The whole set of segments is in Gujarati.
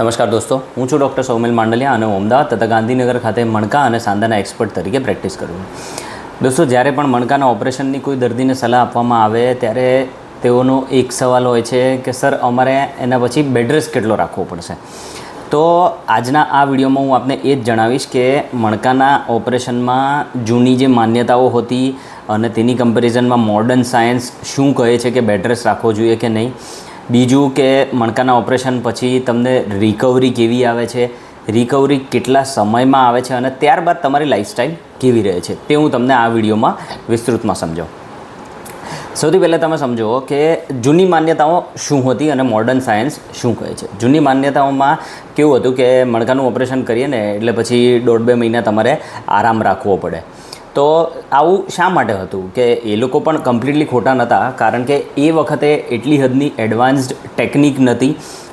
નમસ્કાર દોસ્તો. હું છું ડૉક્ટર સૌમિલ માંડલિયા અને અમદાવાદ તથા ગાંધીનગર ખાતે મણકા અને સાંધાના એક્સપર્ટ તરીકે પ્રેક્ટિસ કરું દોસ્તો, જ્યારે પણ મણકાના ઓપરેશનની કોઈ દર્દીને સલાહ આપવામાં આવે, ત્યારે તેઓનો એક સવાલ હોય છે કે, સર, અમારે એના પછી બેડ રેસ્ટ કેટલો રાખવો પડશે? તો આજના આ વિડીયોમાં હું આપને એ જ જણાવીશ કે, મણકાના ઓપરેશનમાં જૂની જે માન્યતાઓ હતી અને તેની કમ્પેરિઝનમાં મોડર્ન સાયન્સ શું કહે છે કે બેડ રેસ્ટ રાખવો જોઈએ કે નહીં બીજું કે મણકાના ઓપરેશન પછી તમને રિકવરી કેવી આવે છે? રિકવરી કેટલા સમયમાં આવે છે? અને ત્યારબાદ તમારી લાઈફસ્ટાઈલ કેવી રહે છે? તે હું તમને આ વિડીયોમાં વિસ્તૃતમાં સમજાવું. સૌથી પહેલાં તમે સમજો કે જૂની માન્યતાઓ શું હતી અને મોડર્ન સાયન્સ શું કહે છે? જૂની માન્યતાઓમાં કેવું હતું કે મણકાનું ઓપરેશન કરીએ ને એટલે પછી દોઢ બે મહિના તમારે આરામ રાખવો પડે. તો આવું શા માટે હતું કે એ લોકો પણ કમ્પ્લીટલી ખોટા નહોતા કારણ કે એ વખતે એટલી હદની એડવાન્સ્ડ ટેકનિક નહોતી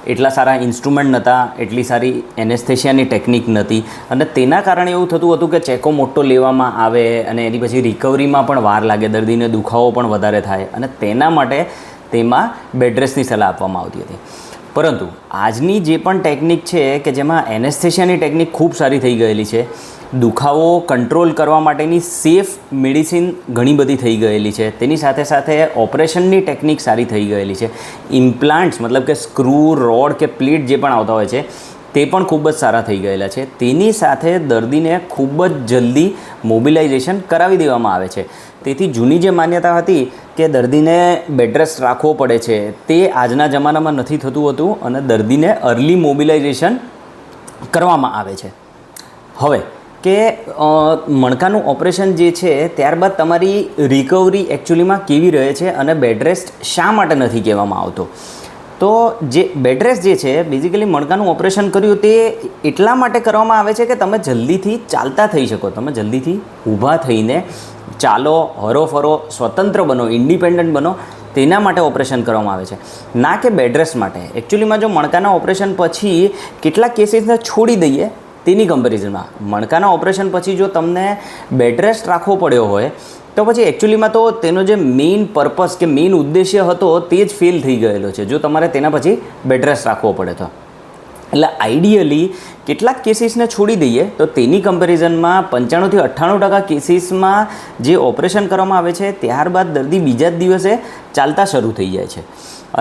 એટલા સારા ઇન્સ્ટ્રુમેન્ટ નહોતા એટલી સારી એનેસ્થેશિયાની ટેકનિક નહોતી અને તેના કારણે એવું થતું હતું કે ચેકો મોટો લેવામાં આવે અને એની પછી રિકવરીમાં પણ વાર લાગે, દર્દીને દુખાવો પણ વધારે થાય. અને તેના માટે તેમાં બેડરેસની સલાહ આપવામાં આવતી હતી. પરંતુ આજની જે પણ ટેકનિક છે કે જેમાં એનેસ્થેશિયાની ટેકનિક ખૂબ સારી થઈ ગયેલી છે, દુખાવો કંટ્રોલ કરવા માટેની સેફ મેડિસિન ઘણી બધી થઈ ગયેલી છે. તેની સાથે સાથે ઓપરેશનની ટેકનિક સારી થઈ ગયેલી છે. ઇમ્પ્લાન્ટ્સ, મતલબ કે સ્ક્રૂ, રોડ કે પ્લીટ જે પણ આવતા હોય છે તે પણ ખૂબ જ સારા થઈ ગયેલા છે. તેની સાથે દર્દીને ખૂબ જ જલ્દી મોબિલાઇઝેશન કરાવી દેવામાં આવે છે. તેથી જૂની જે માન્યતા હતી કે દર્દીને બેડરેસ્ટ રાખવો પડે છે, તે આજના જમાનામાં નથી થતું હતું અને દર્દીને અર્લી મોબિલાઇઝેશન કરવામાં આવે છે. હવે કે મણકાનું ઓપરેશન જે છે, ત્યારબાદ તમારી રિકવરી એકચ્યુઅલીમાં કેવી રહે છે અને બેડરેસ્ટ શા માટે નથી કહેવામાં આવતો? તો જે બેડ રેસ્ટ જે છે બેઝિકલી મણકાનું ઓપરેશન કર્યું તે એટલા માટે કરવામાં આવે છે કે તમે જલ્દીથી ચાલતા થઈ શકો. તમે જલ્દીથી ઊભા થઈને ચાલો, હરોફરો, સ્વતંત્ર બનો ઇન્ડિપેન્ડન્ટ બનો, તેના માટે ઓપરેશન કરવામાં આવે છે. ના કે બેડરેસ્ટ માટે. એકચ્યુઅલીમાં જો મણકાના ઓપરેશન પછી કેટલા કેસીસને છોડી દઈએ, તેની કમ્પેરિઝનમાં મણકાના ઓપરેશન પછી જો તમને બેડરેસ્ટ રાખવો પડ્યો હોય તો પછી એકચ્યુઅલીમાં તો તેનો જે મેઇન પર્પસ કે મેઇન ઉદ્દેશ્ય હતો તે જ ફેલ થઈ ગયેલો છે. જો તમારે તેના પછી બેડરેસ્ટ રાખવો પડે તો. એટલે આઈડિયલી કેટલાક કેસીસને છોડી દઈએ, તો તેની કમ્પેરિઝનમાં પંચાણુંથી અઠ્ઠાણું ટકા કેસીસમાં જે ઓપરેશન કરવામાં આવે છે, ત્યારબાદ દર્દી બીજા જ દિવસે ચાલતા શરૂ થઈ જાય છે.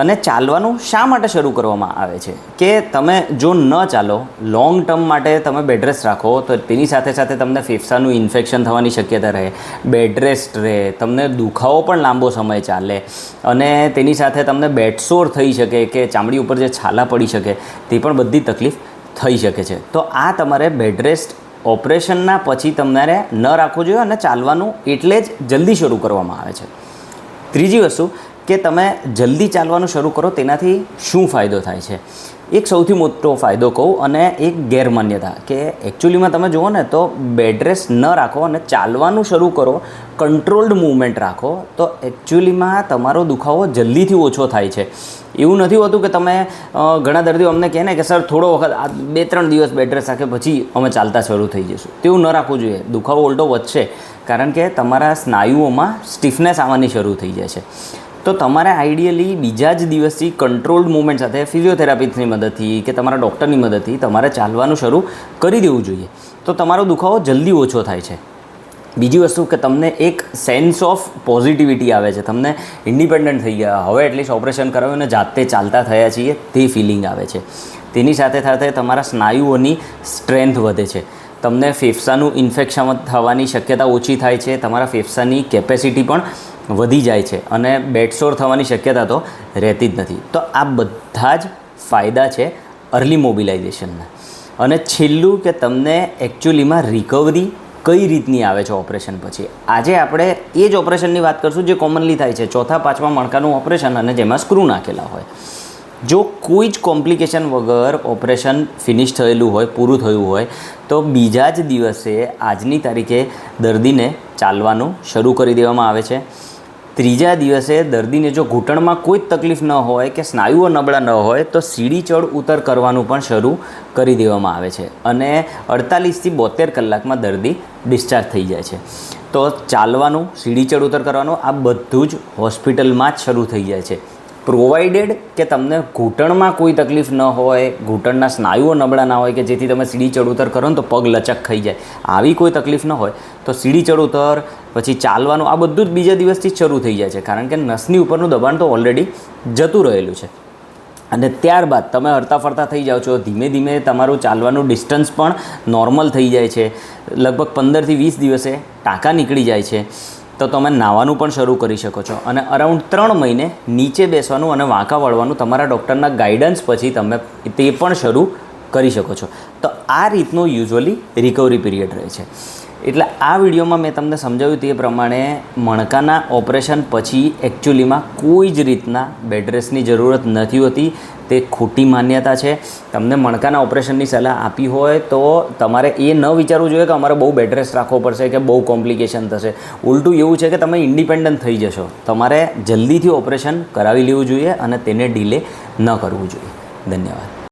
અને ચાલવાનું શા માટે શરૂ કરવામાં આવે છે? કે તમે જો ન ચાલો લોંગ ટર્મ માટે તમે બેડરેસ્ટ રાખો, તો તેની સાથે સાથે તમને ફેફસાનું ઇન્ફેક્શન થવાની શક્યતા રહે બેડરેસ્ટ રહે, તમને દુખાવો પણ લાંબો સમય ચાલે, અને તેની સાથે તમને બેડસોર થઈ શકે કે ચામડી ઉપર જે છાલા પડી શકે, તે પણ બધી તકલીફ થઈ શકે છે. તો આ તમારે બેડ રેસ્ટ ઓપરેશનના પછી તમારે ન રાખવું જોઈએ અને ચાલવાનું એટલે જ જલ્દી શરૂ કરવામાં આવે છે. ત્રીજી વસ્તુ કે તમે જલ્દી ચાલવાનું શરૂ કરો તેનાથી શું ફાયદો થાય છે? એક સૌથી મોટો ફાયદો કહું અને એક ગેરમાન્યતા કે એકચ્યુઅલીમાં તમે જુઓ ને તો બેડરેસ્ટ ન રાખો અને ચાલવાનું શરૂ કરો કંટ્રોલ્ડ મૂવમેન્ટ રાખો, તો એકચ્યુઅલીમાં તમારો દુખાવો જલ્દીથી ઓછો થાય છે. એવું નથી હોતું કે તમે ઘણા દર્દીઓ અમને કહે ને કે, સર, થોડો વખત, આ બે ત્રણ દિવસ બેડ રેસ્ટ રાખે, પછી અમે ચાલતા શરૂ થઈ જઈશું તેવું ન રાખવું જોઈએ. દુખાવો ઉલટો વધશે, કારણ કે તમારા સ્નાયુઓમાં સ્ટીફનેસ આવવાની શરૂ થઈ જાય છે. તો તમારે આઈડિયલી બીજા જ દિવસથી કંટ્રોલ્ડ મૂવમેન્ટ સાથે ફિઝિયોથેરાપિસ્ટની મદદથી કે તમારા ડૉક્ટરની મદદથી તમારે ચાલવાનું શરૂ કરી દેવું જોઈએ. તો તમારો દુખાવો જલ્દી ઓછો થાય છે. બીજી વસ્તુ કે તમને એક સેન્સ ઓફ પોઝિટિવિટી આવે છે. તમને ઇન્ડિપેન્ડન્ટ થઈ ગયા. હવે એટલીસ્ટ ઓપરેશન કરાવ્યું અને જાતે ચાલતા થયા છીએ તે ફિલિંગ આવે છે. તેની સાથે સાથે તમારા સ્નાયુઓની સ્ટ્રેન્થ વધે છે. તમને ફેફસાનું ઇન્ફેક્શન થવાની શક્યતા ઓછી થાય છે. તમારા ફેફસાની કેપેસિટી પણ વધી જાય છે અને બેટસોર થવાની શક્યતા તો રહેતી જ નથી. તો આ બધા જ ફાયદા છે અર્લી મોબિલાઇઝેશનના. અને છેલ્લું કે તમને એકચ્યુઅલીમાં રિકવરી કઈ રીતની આવે છે ઓપરેશન પછી? આજે આપણે એ જ ઓપરેશનની વાત કરશું જે કોમનલી થાય છે. ચોથા, પાંચમા મણકાનું ઓપરેશન અને જેમાં સ્ક્રૂ નાખેલા હોય. જો કોઈ જ કોમ્પ્લિકેશન વગર ઓપરેશન ફિનિશ થયેલું હોય, પૂરું થયું હોય, તો બીજા જ દિવસે આજની તારીખે દર્દીને ચાલવાનું શરૂ કરી દેવામાં આવે છે. ત્રીજા દિવસે દર્દીને જો ઘૂંટણમાં કોઈ જ તકલીફ ન હોય કે સ્નાયુઓ નબળા ન હોય, તો સીડી ચડ ઉતર કરવાનું પણ શરૂ કરી દેવામાં આવે છે અને અડતાલીસથી બોતેર કલાકમાં દર્દી ડિસ્ચાર્જ થઈ જાય છે. તો ચાલવાનું, સીડી ચડ ઉતર કરવાનું, આ બધું જ હોસ્પિટલમાં જ શરૂ થઈ જાય છે. પ્રોવાઈડેડ કે તમને ઘૂંટણમાં કોઈ તકલીફ ન હોય, ઘૂંટણના સ્નાયુઓ નબળા ના હોય કે જેથી તમે સીડી ચડ ઉતર કરો ને તો પગ લચક ખાઈ જાય. આવી કોઈ તકલીફ ન હોય, તો સીડી ચડ ઉતર પછી ચાલવાનું આ બધું જ બીજા દિવસથી શરૂ થઈ જાય છે. કારણ કે નસની ઉપરનું દબાણ તો ઓલરેડી જતું રહેલું છે. અને ત્યારબાદ તમે હરતા ફરતા થઈ જાઓ છો. ધીમે ધીમે તમારું ચાલવાનું ડિસ્ટન્સ પણ નોર્મલ થઈ જાય છે. લગભગ પંદરથી વીસ દિવસે ટાંકા નીકળી જાય છે. તો તમે નાહવાનું પણ શરૂ કરી શકો છો. અને અરાઉન્ડ ત્રણ મહિને નીચે બેસવાનું અને વાંકા વળવાનું તમારા ડૉક્ટરના ગાઈડન્સ પછી તમે તે પણ શરૂ કરી શકો છો. તો આ રીતનું યુઝ્યુઅલી રિકવરી પીરિયડ રહે છે. એટલે આ વિડીયોમાં મેં તમને સમજાવ્યું તે પ્રમાણે મણકાના ઓપરેશન પછી એકચ્યુઅલીમાં કોઈ જ રીતના બેડ રેસ્ટની જરૂરત નથી હોતી. તે ખોટી માન્યતા છે. તમને મણકાના ઓપરેશનની સલાહ આપી હોય તો તમારે એ ન વિચારવું જોઈએ કે અમારે બહુ બેડ રાખવો પડશે કે બહુ કોમ્પ્લિકેશન થશે. ઉલટું એવું છે કે તમે ઇન્ડિપેન્ડન્ટ થઈ જશો. તમારે જલ્દીથી ઓપરેશન કરાવી લેવું જોઈએ અને તેને ડિલે ન કરવું જોઈએ. ધન્યવાદ.